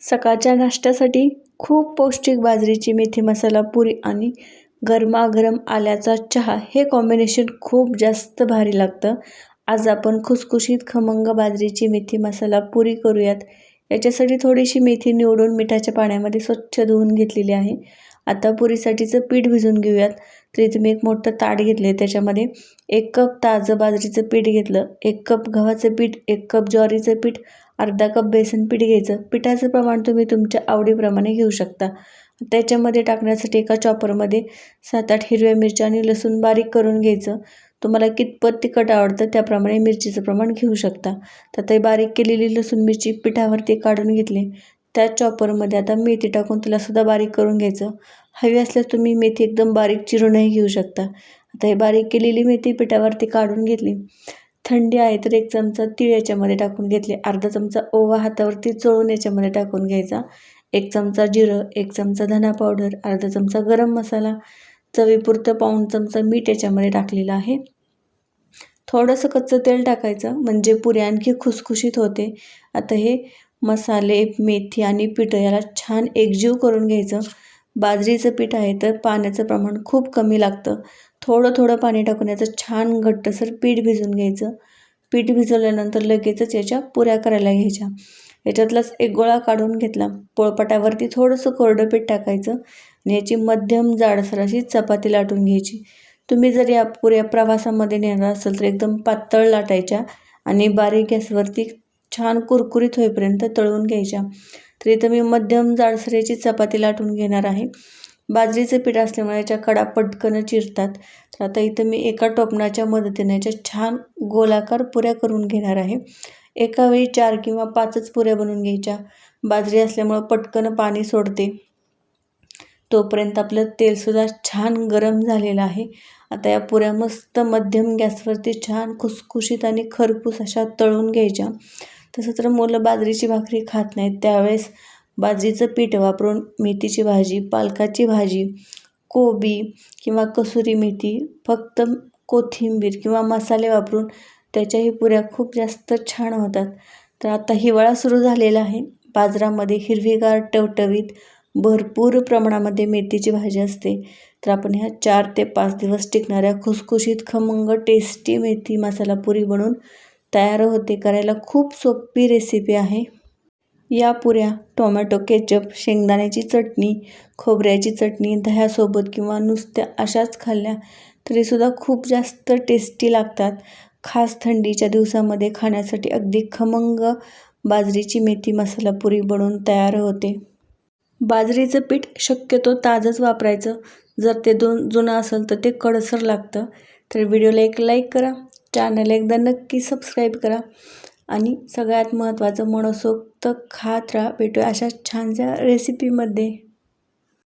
सकाळच्या नाश्त्यासाठी खूप पौष्टिक बाजरीची मेथी मसाला पुरी आणि गरमागरम आल्याचा चहा. हे कॉम्बिनेशन खूप जास्त भारी लागतं. आज आपण खुसखुशीत खमंग बाजरीची मेथी मसाला पुरी करूयात. याच्यासाठी थोडीशी मेथी निवडून मिठाच्या पाण्यामध्ये स्वच्छ धुवून घेतलेली आहे. आता पुरीसाठीचं पीठ भिजून घेऊयात. तर इथे मी एक मोठं ताट घेतले त्याच्यामध्ये एक कप ताजं बाजरीचं पीठ घेतलं एक कप गव्हाचं पीठ एक कप ज्वारीचं पीठ अर्धा कप बेसन पीठ घ्यायचं. पिठाचं प्रमाण तुम्ही तुमच्या आवडीप्रमाणे घेऊ शकता. त्याच्यामध्ये टाकण्यासाठी एका चॉपरमध्ये सात आठ हिरव्या मिरच्या आणि लसूण बारीक करून घ्यायचं. तुम्हाला कितपत तिखट आवडतं त्याप्रमाणे मिरचीचं प्रमाण घेऊ शकता. तर ते बारीक केलेली लसूण मिरची पिठावरती काढून घेतली. त्या चॉपरमध्ये आता मेथी टाकून तिलासुद्धा बारीक करून घ्यायचं. हवी असल्यास तुम्ही मेथी एकदम बारीक चिरूनही घेऊ शकता. आता हे बारीक केलेली मेथी पिठावरती काढून घेतली. थंडी आहे तर एक चमचा तीळ याच्यामध्ये टाकून घेतले. अर्धा चमचा ओवा हातावरती चोळून याच्यामध्ये टाकून घ्यायचा. एक चमचा जिरं एक चमचा धना पावडर अर्धा चमचा गरम मसाला चवीपुरतं पाऊण चमचा मीठ याच्यामध्ये टाकलेलं आहे. थोडंसं कच्चं तेल टाकायचं म्हणजे पुऱ्या आणखी खुसखुशीत होते. आता हे मसाले मेथी आणि पीठ याला छान एकजीव करून घ्यायचं. बाजरीचं पीठ आहे तर पाण्याचं प्रमाण खूप कमी लागतं. थोडं थोडं पाणी टाकून याचं छान घट्टसर पीठ भिजून घ्यायचं. पीठ भिजवल्यानंतर लगेचच याच्या पुऱ्या करायला घ्यायच्या. याच्यातलाच एक गोळा काढून घेतला. पोळपाटावरती थोडंसं कोरडं पीठ टाकायचं आणि याची मध्यम जाडसर अशी चपाती लाटून घ्यायची. तुम्ही जर या पुऱ्या प्रवासामध्ये नेणार असाल तर एकदम पातळ लाटायच्या आणि बारीक गॅसवरती छान कुरकुरीत होईपर्यंत तळून घ्यायच्या. तर इथं मी मध्यम जाडसर याची चपाती लाटून घेणार आहे. बाजरीचं पीठ असल्यामुळे याच्या कडा पटकन चिरतात. तर आता इथं मी एका टोपणाच्या मदतीने याच्या छान गोलाकार पुऱ्या करून घेणार आहे. एका वेळी चार किंवा पाचच पुऱ्या बनवून घ्यायच्या. बाजरी असल्यामुळं पटकन पाणी सोडते. तोपर्यंत आपलं तेलसुद्धा छान गरम झालेलं आहे. आता या पुऱ्या मस्त मध्यम गॅसवरती छान खुसखुशीत आणि खरपूस अशा तळून घ्यायच्या. तसं तर मुलं बाजरीची भाकरी खात नाहीत. त्यावेळेस बाजरीचं पीठ वापरून मेथीची भाजी पालकाची भाजी कोबी किंवा कसुरी मेथी फक्त कोथिंबीर किंवा मसाले वापरून त्याच्याही पुऱ्या खूप जास्त छान होतात. तर आता हिवाळा सुरू झालेला आहे. बाजारामध्ये हिरवीगार टवटवीत भरपूर प्रमाणामध्ये मेथीची भाजी असते. तर आपण ह्या चार ते पाच दिवस टिकणाऱ्या खुसखुशीत खमंग टेस्टी मेथी मसाला पुरी बनवून तयार होते करायला खूप सोपी रेसिपी आहे. या पुऱ्या टोमॅटो केचप शेंगदाण्याची चटणी खोबऱ्याची चटणी दह्यासोबत किंवा नुसत्या अशाच खाल्ल्या तरीसुद्धा खूप जास्त टेस्टी लागतात. खास थंडीच्या दिवसामध्ये खाण्यासाठी अगदी खमंग बाजरीची मेथी मसाला पुरी बनवून तयार होते. बाजरीचं पीठ शक्यतो ताजंच वापरायचं. जर ते दोन जुनं असेल तर ते कडसर लागतं. तर व्हिडिओला एक लाईक करा. चॅनल एकदा नक्की सबस्क्राईब करा. आणि सगळ्यात महत्त्वाचं मनसोक्त खात राहा भेटूया अशा छानशा रेसिपीमध्ये